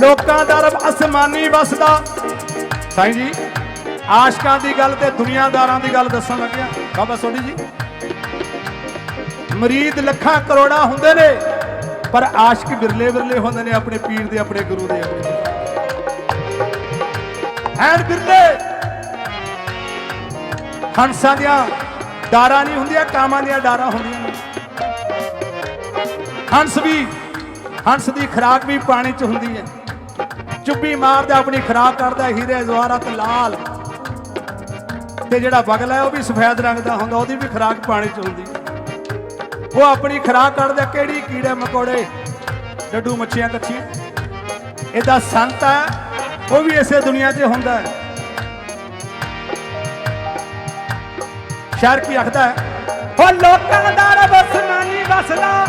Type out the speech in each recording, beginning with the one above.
ਲੋਕਾਂ ਦਾ ਰਬ ਅਸਮਾਨੀ ਵਸਦਾ। ਸਾਈਂ ਜੀ, ਆਸ਼ਕਾਂ ਦੀ ਗੱਲ ਤੇ ਦੁਨੀਆਦਾਰਾਂ ਦੀ ਗੱਲ ਦੱਸਣ ਲੱਗਿਆ। ਬਾਬਾ ਸੋਢੀ ਜੀ, ਮਰੀਦ ਲੱਖਾਂ ਕਰੋੜਾਂ ਹੁੰਦੇ ਨੇ, ਪਰ ਆਸ਼ਕ ਬਿਰਲੇ ਬਿਰਲੇ ਹੁੰਦੇ ਨੇ ਆਪਣੇ ਪੀਰ ਦੇ, ਆਪਣੇ ਗੁਰੂ ਦੇ ਐਨ ਬਿਰਲੇ, ਹੰਸਾਂ ਦੀਆਂ ਡਾਰਾਂ ਨਹੀਂ ਹੁੰਦੀਆਂ, ਕਾਮਾਂ ਦੀਆਂ ਡਾਰਾਂ ਹੁੰਦੀਆਂ ਨੇ। ਹੰਸ ਵੀ ਹੰਸ ਦੀ ਖਰਾਕ ਵੀ ਪਾਣੀ 'ਚ ਹੁੰਦੀ ਹੈ। ਚੁੱਪੀ ਮਾਰਦਾ, ਆਪਣੀ ਖਰਾਕ ਕਰਦਾ, ਹੀਰੇ ਜ਼ਵਾਰਤ ਲਾਲ। ਤੇ ਜਿਹੜਾ ਬਗਲਾ ਹੈ, ਉਹ ਵੀ ਸਫੈਦ ਰੰਗ ਦਾ ਹੁੰਦਾ, ਉਹਦੀ ਵੀ ਖਰਾਕ ਪਾਣੀ 'ਚ ਹੁੰਦੀ ਉਹ ਆਪਣੀ ਖਰਾਕ ਕੱਢਦਾ, ਕਿਹੜੀ ਕੀੜੇ ਮਕੌੜੇ ਡੱਡੂ ਮੱਛੀਆਂ ਕੱਛੀਆਂ ਇਹਦਾ ਸੰਤ ਹੈ, ਉਹ ਵੀ ਇਸੇ ਦੁਨੀਆ 'ਚ ਹੁੰਦਾ ਹੈ। ਸ਼ਾਇਰ ਕੀ ਆਖਦਾ ਹੈ ਉਹ ਲੋਕਾਂ ਦਾ ਰਬ ਅਸਮਾਨੀ ਵਸਦਾ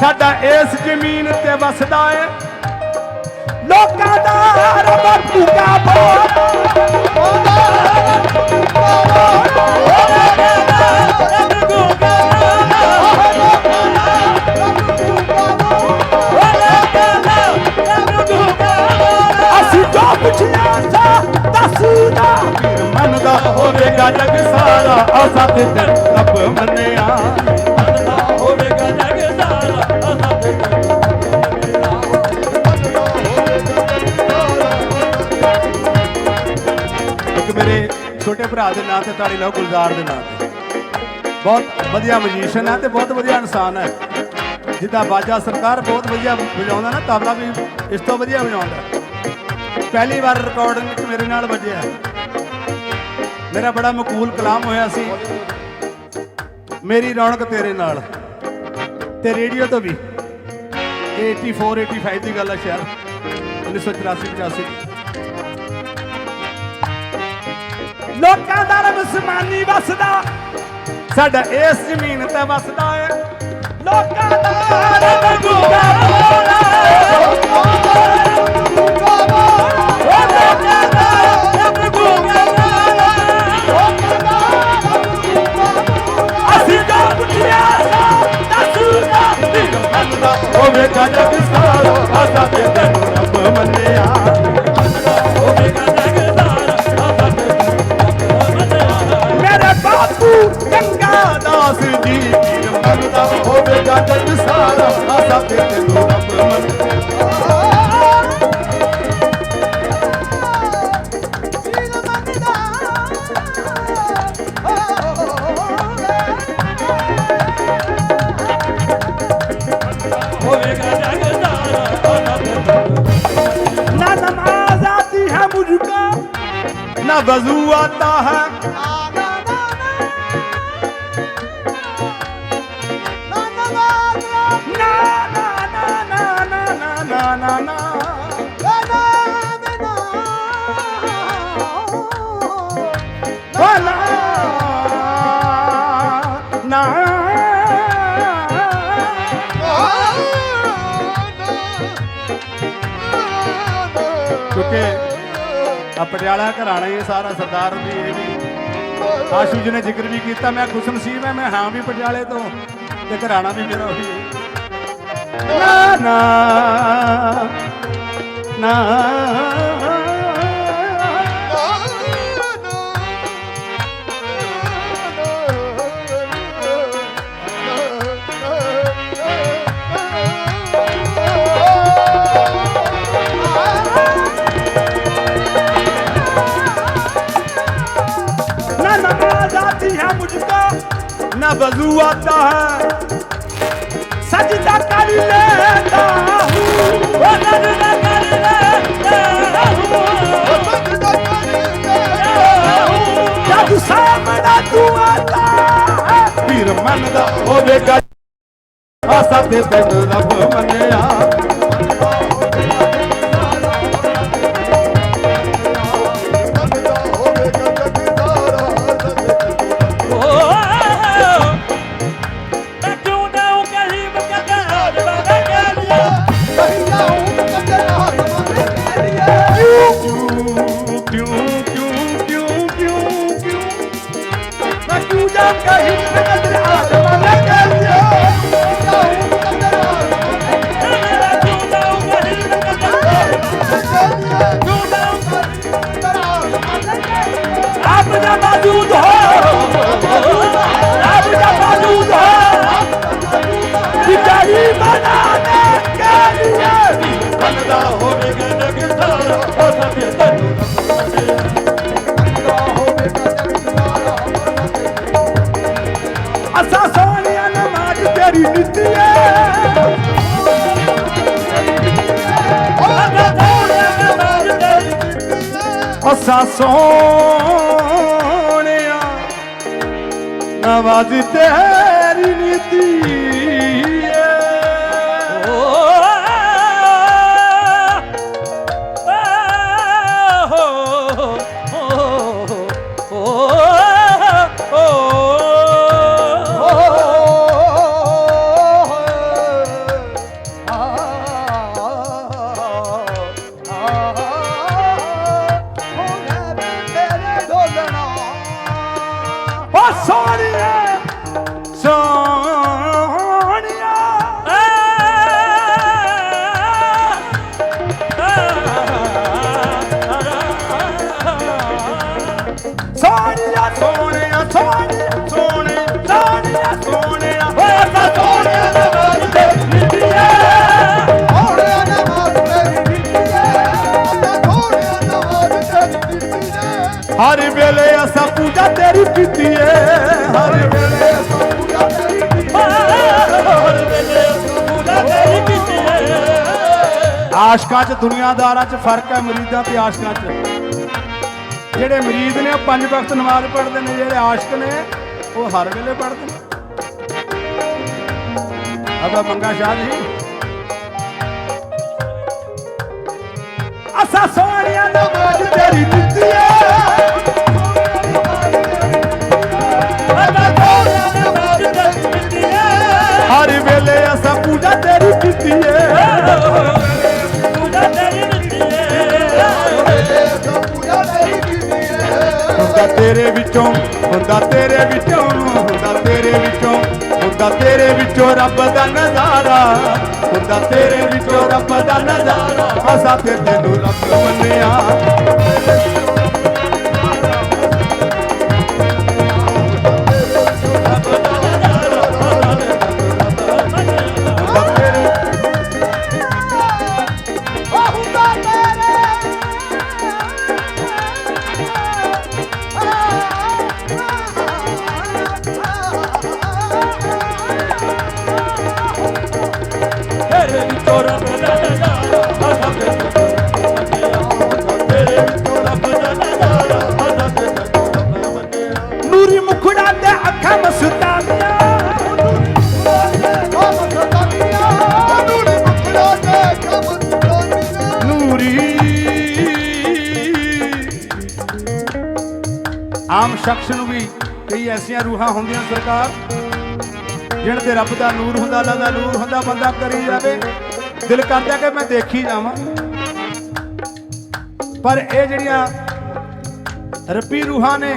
ਸਾਡਾ ਇਸ ਜ਼ਮੀਨ ਤੇ ਵਸਦਾ ਹੈ। ਲੋਕਾਂ ਦਾ ਰੱਬ ਭੁੱਗਾ ਬੋਲ ਅਸੀਂ ਭਰਾ ਦੇ ਨਾਂ ਤੇ, ਤਾੜੀ ਲਾਓ, ਗੁਲਜ਼ਾਰ ਦੇ ਨਾਂ ਤੇ। ਬਹੁਤ ਵਧੀਆ ਮਜੀਸ਼ੀਅਨ ਹੈ ਤੇ ਬਹੁਤ ਵਧੀਆ ਇਨਸਾਨ ਹੈ। ਜਿੱਦਾਂ ਬਾਜਾ ਸਰਕਾਰ ਬਹੁਤ ਵਧੀਆ ਵਜਾਉਂਦਾ ਨਾ, ਤਬਲਾ ਵੀ ਇਸ ਤੋਂ ਵਧੀਆ ਵਜਾਉਂਦਾ ਪਹਿਲੀ ਵਾਰ ਰਿਕਾਰਡਿੰਗ ਵਿੱਚ ਮੇਰੇ ਨਾਲ ਵੱਜਿਆ ਮੇਰਾ ਬੜਾ ਮਕਬੂਲ ਕਲਾਮ ਹੋਇਆ ਸੀ। ਮੇਰੀ ਰੌਣਕ ਤੇਰੇ ਨਾਲ। ਤੇ ਰੇਡੀਓ ਤੋਂ ਵੀ। 84 85 ਦੀ ਗੱਲ ਹੈ ਸ਼ਾਇਦ। 1984 85 ਲੋਕਾਂ ਦਾ ਰਬ ਸਮਾਨੀ ਵਸਦਾ। ਸਾਡਾ ਇਸ ਜ਼ਮੀਨ ਤੇ ਵਸਦਾ ਹੈ ਲੋਕਾਂ ਦਾ ਰਬ ਗੁਗਾ वजू आता है ना ਆ ਪਟਿਆਲਾ ਘਰਾਣਾ ਹੀ ਸਾਰਾ ਸਰਦਾਰ ਵੀ ਇਹ ਵੀ। ਆਸ਼ੂ ਜੀ ਨੇ ਜ਼ਿਕਰ ਵੀ ਕੀਤਾ, ਮੈਂ ਖੁਸ਼ਨਸੀਬ ਹਾਂ, ਮੈਂ ਹਾਂ ਵੀ ਪਟਿਆਲੇ ਤੋਂ ਤੇ ਘਰਾਣਾ ਵੀ ਮੇਰਾ ਉਹੀ ਨਾ ਨਾ। नहीं है मुझको न वजू आता है सजदा कर लेता हूँ सजदा कर लेता हूँ सजदा कर लेता हूँ जब सामना तू आता है फिर मन दा होवेगा ਆਸਾ ਤੇ ਤੈਨੂੰ ਰੱਬ ਮੰਨਿਆ do the ਸੋਹਣਿਆ। ਨਵਾਜ਼ ਤੇਰੀ ਨੀਤੀ। ਸੋਹਣਿਆ ਸੋਹਣਿਆ ਸੋਹਣਿਆ ਸੋਹਣੇ ਸੋਹਣਿਆ ਸੋਹਣਿਆ। ਓਏ ਅਸਾ ਸੋਹਣਿਆ ਨਵਾਜ਼ ਤੇਰੀ ਨੀਤੀ ਏ। ਹਰ ਵੇਲੇ ਅਸਾਂ ਪੂਜਾ ਤੇਰੀ ਕੀਤੀ ਏ। ਹਰ ਵੇਲੇ ਅਸਾਂ ਪੂਜਾ ਤੇਰੀ ਕੀਤੀ ਆਸ਼ਕਾਂ 'ਚ ਦੁਨੀਆਦਾਰਾਂ 'ਚ ਫ਼ਰਕ ਹੈ ਮਰੀਦਾਂ ਤੇ ਆਸ਼ਕਾਂ 'ਚ। ਜਿਹੜੇ ਮਰੀਦ ਨੇ, ਉਹ ਪੰਜ ਵਕਤ ਨਮਾਜ਼ ਪੜ੍ਹਦੇ ਨੇ, ਜਿਹੜੇ ਆਸ਼ਕ ਨੇ, ਉਹ ਹਰ ਵੇਲੇ ਪੜ੍ਹਦੇ ਨੇ। ਅਬਾ ਮੰਗਾ ਸ਼ਾਹ ਜੀ। ਅਸਾਂ ਸੋਹਣਿਆ ਨਮਾਜ਼ ਤੇਰੀ ਦਿੱਤੀ ਏ ਹੁੰਦਾ ਤੇਰੇ ਵਿੱਚੋਂ, ਹੁੰਦਾ ਤੇਰੇ ਵਿੱਚੋਂ, ਹੁੰਦਾ ਤੇਰੇ ਵਿੱਚੋਂ, ਹੁੰਦਾ ਤੇਰੇ ਵਿੱਚੋਂ ਰੱਬ ਦਾ ਨਜ਼ਾਰਾ, ਹੁੰਦਾ ਤੇਰੇ ਵਿੱਚੋਂ ਰੱਬ ਦਾ ਨਜ਼ਾਰਾ। ਅਸਾਂ ਤੇ ਤੈਨੂੰ ਰੱਬ ਮੰਨਿਆ। ਆਮ ਸ਼ਖਸ ਨੂੰ ਵੀ ਕਈ ਐਸੀਆਂ ਰੂਹਾਂ ਹੁੰਦੀਆਂ ਸਰਕਾਰ ਜਿਹਨਾਂ ਤੇ ਰੱਬ ਦਾ ਨੂਰ ਹੁੰਦਾ, ਅੱਲਾ ਦਾ ਨੂਰ ਹੁੰਦਾ, ਬੰਦਾ ਕਰੀ ਜਾਵੇ। ਦਿਲ ਕਰਦਾ ਕਿ ਮੈਂ ਦੇਖੀ ਜਾਵਾਂ। ਪਰ ਇਹ ਜਿਹੜੀਆਂ ਰੱਬੀ ਰੂਹਾਂ ਨੇ,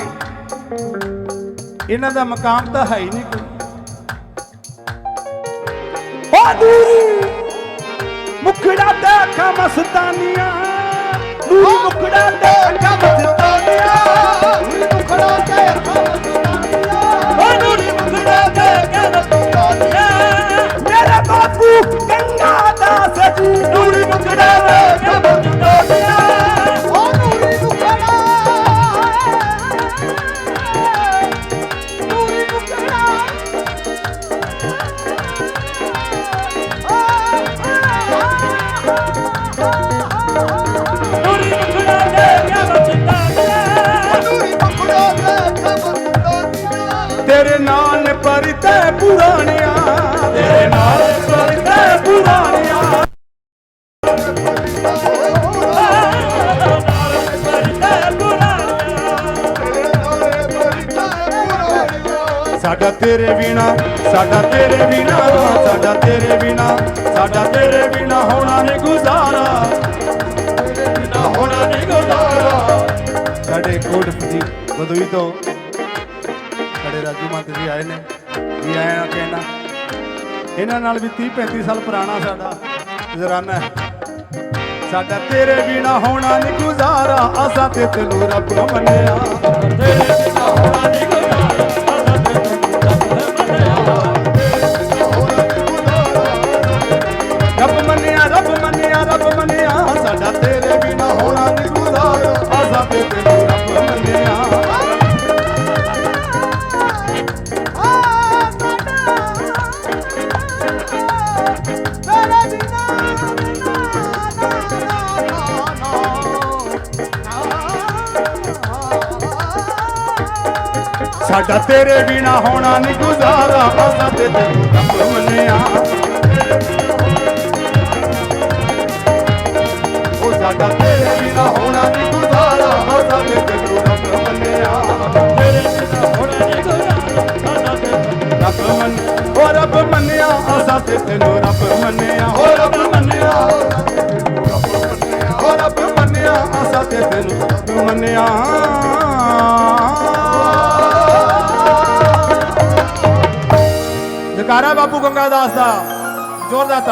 ਇਹਨਾਂ ਦਾ ਮਕਾਮ ਤਾਂ ਹੈ ਹੀ ਨਹੀਂ ਕੋਈ। ਉਹ ਨੂਰੀ ਮੁਖੜਾ ਤੇ ਅੱਖਾਂ ਮਸਤਾਨੀਆਂ ਨੂਰੀ ਮੁਖੜਾ ਤੇ ਅੱਖਾਂ ਮਸਤਾਨੀਆਂ ਮੇਰੇ ਬਾਪੂ ਗੰਗਾ ਦਾ ਜੀ ਤੇਰੇ ਨਾਲ ਪਰਤੇ ਪੁਰਾਣਿਆ। ਤੇਰੇ ਨਾਲ ਪਰਤੇ ਪੁਰਾਣਿਆ। ਸਾਡਾ ਤੇਰੇ ਬਿਨਾ, ਸਾਡਾ ਤੇਰੇ ਬਿਨਾ ਸਾਡਾ ਤੇਰੇ ਬਿਨਾ, ਸਾਡਾ ਤੇਰੇ ਬਿਨਾ ਹੋਣਾ ਨਹੀਂ ਗੁਜ਼ਾਰਾ। ਤੇਰੇ ਬਿਨਾ ਹੋਣਾ ਨਹੀਂ ਗੁਜ਼ਾਰਾ। ਸਾਡੇ ਕੋਟ ਜੀ ਬਦੂਈ ਤੋਂ ਰਾਜੂ ਮੰਤ ਜੀ ਆਏ ਨੇ। ਵੀ ਆਇਆ ਕਹਿਣਾ ਇਹਨਾਂ ਨਾਲ ਵੀ 30 35 ਸਾਲ ਪੁਰਾਣਾ ਸਾਡਾ ਜ਼ਰਾਨਾ ਹੈ। ਸਾਡਾ ਤੇਰੇ ਬਿਨਾ ਹੋਣਾ ਨਹੀਂ ਗੁਜ਼ਾਰਾ, ਅਸਾਂ ਤੇ ਤੈਨੂੰ ਰੱਬ ਮੰਨਿਆ। ਤੇਰੇ ਬਿਨਾ ਹੋਣਾ ਨਹੀਂ ਸਾਡਾ ਤੇਰੇ ਬਿਨਾ ਹੋਣਾ ਨਹੀਂ ਗੁਜ਼ਾਰਾ ਅਸਾਂ ਤੇ ਰੱਬ ਮੰਨਿਆ ਉਹ ਸਾਡਾ ਤੇਰੇ ਬਿਨਾ ਹੋਣਾ ਨਹੀਂ ਗੁਜ਼ਾਰਾ ਅਸਾਂ ਤੇ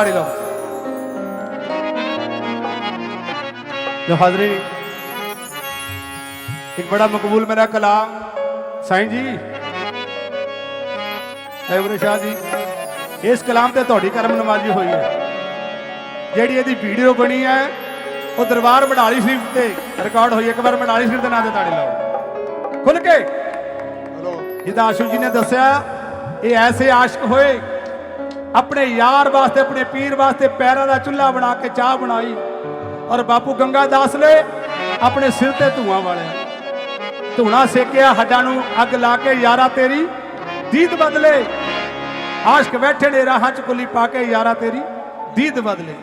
ਲਓ ਜੋ ਹਾਜ਼ਰੀ ਇੱਕ ਬੜਾ ਮਕਬੂਲ ਮੇਰਾ ਕਲਾਮ ਸਾਈਂ ਜੀ ਐਵਰੇ ਸ਼ਾਹ ਜੀ ਇਸ ਕਲਾਮ ਤੇ ਤੁਹਾਡੀ ਕਰਮ ਨਵਾਜ਼ੀ ਹੋਈ ਹੈ ਜਿਹੜੀ ਇਹਦੀ ਵੀਡੀਓ ਬਣੀ ਹੈ ਉਹ ਦਰਬਾਰ ਮਢਾਲੀ ਸ਼ਰੀਫ ਤੇ ਰਿਕਾਰਡ ਹੋਈ। ਇੱਕ ਵਾਰ ਮਢਾਲੀ ਸ਼ਰੀਫ ਦੇ ਨਾਂ ਤੇ ਤਾੜੀ ਲਾਓ ਖੁੱਲ ਕੇ ਜਿੱਦਾਂ ਆਸ਼ੂ ਜੀ ਨੇ ਦੱਸਿਆ ਇਹ ਐਸੇ ਆਸ਼ਕ ਹੋਏ ਆਪਣੇ ਯਾਰ ਵਾਸਤੇ, ਆਪਣੇ ਪੀਰ ਵਾਸਤੇ ਪੈਰਾਂ ਦਾ ਚੁੱਲ੍ਹਾ ਬਣਾ ਕੇ ਚਾਹ ਬਣਾਈ। ਔਰ ਬਾਪੂ ਗੰਗਾ ਦਾਸ ਨੇ ਆਪਣੇ ਸਿਰ ਤੇ ਧੂਆਂ ਵਾਲਿਆ। ਧੂਣਾ ਸੇਕਿਆ, ਹੱਡਾਂ ਨੂੰ ਅੱਗ ਲਾ ਕੇ, ਯਾਰਾ ਤੇਰੀ, ਦੀਦ ਬਦਲੇ। ਆਸ਼ਕ ਬੈਠੇ ਨੇ, ਰਾਹਾਂ ਚ ਕੁਲੀ ਪਾ ਕੇ, ਯਾਰਾ ਤੇਰੀ, ਦੀਦ ਬਦਲੇ।